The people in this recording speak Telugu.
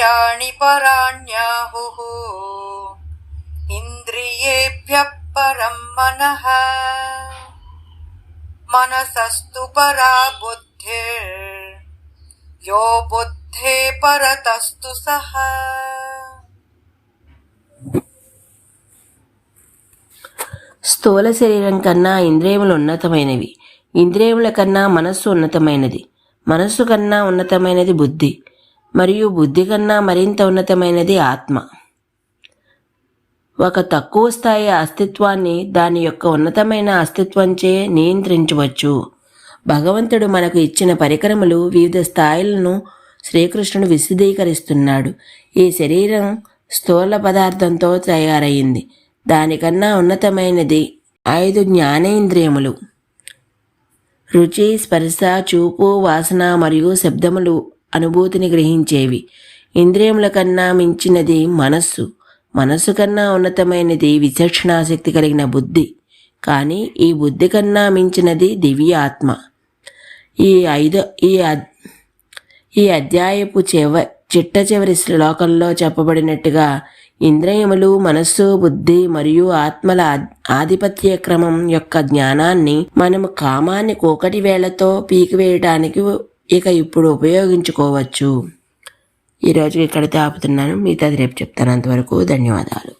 ఇంద్రియాణి పరాణ్యాహుః ఇంద్రియేభ్యః పరం మనః మనసస్తు పరా బుద్ధిర్ యో బుద్ధే పరతస్తు సహ స్థూల శరీరం కన్నా ఇంద్రియములు ఉన్నతమైనవి. ఇంద్రియముల కన్నా మనస్సు ఉన్నతమైనది. మనస్సు కన్నా ఉన్నతమైనది బుద్ధి. మరియు బుద్ధి కన్నా మరింత ఉన్నతమైనది ఆత్మ. ఒక తక్కువ స్థాయి అస్తిత్వాన్ని దాని యొక్క ఉన్నతమైన అస్తిత్వంచే నియంత్రించవచ్చు. భగవంతుడు మనకు ఇచ్చిన పరికరములు వివిధ స్థాయిలను శ్రీకృష్ణుడు విశదీకరిస్తున్నాడు. ఈ శరీరం స్థూల పదార్థంతో తయారయ్యింది దానికన్నా ఉన్నతమైనది ఐదు జ్ఞానేంద్రియములు. రుచి స్పర్శ చూపు వాసన మరియు శబ్దములు అనుభూతిని గ్రహించేవి. ఇంద్రియముల కన్నా మించినది మనస్సు. మనస్సు కన్నా ఉన్నతమైనది విచక్షణాశక్తి కలిగిన బుద్ధి. కానీ ఈ బుద్ధి కన్నా మించినది దివ్య ఆత్మ ఈ ఐదు ఈ అద్- ఈ అధ్యాయపు చివ చిట్ట చివరి శ్లోకంలో చెప్పబడినట్టుగా ఇంద్రియములు మనస్సు బుద్ధి మరియు ఆత్మల ఆధిపత్య క్రమం యొక్క జ్ఞానాన్ని మనము కామాన్ని కోకటి వేళ్ళతో పీకివేయటానికి ఇక ఇప్పుడు ఉపయోగించుకోవచ్చు. ఈరోజు ఇక్కడితో ఆపుతున్నాను. మిగతాది రేపు చెప్తాను. అంతవరకు ధన్యవాదాలు.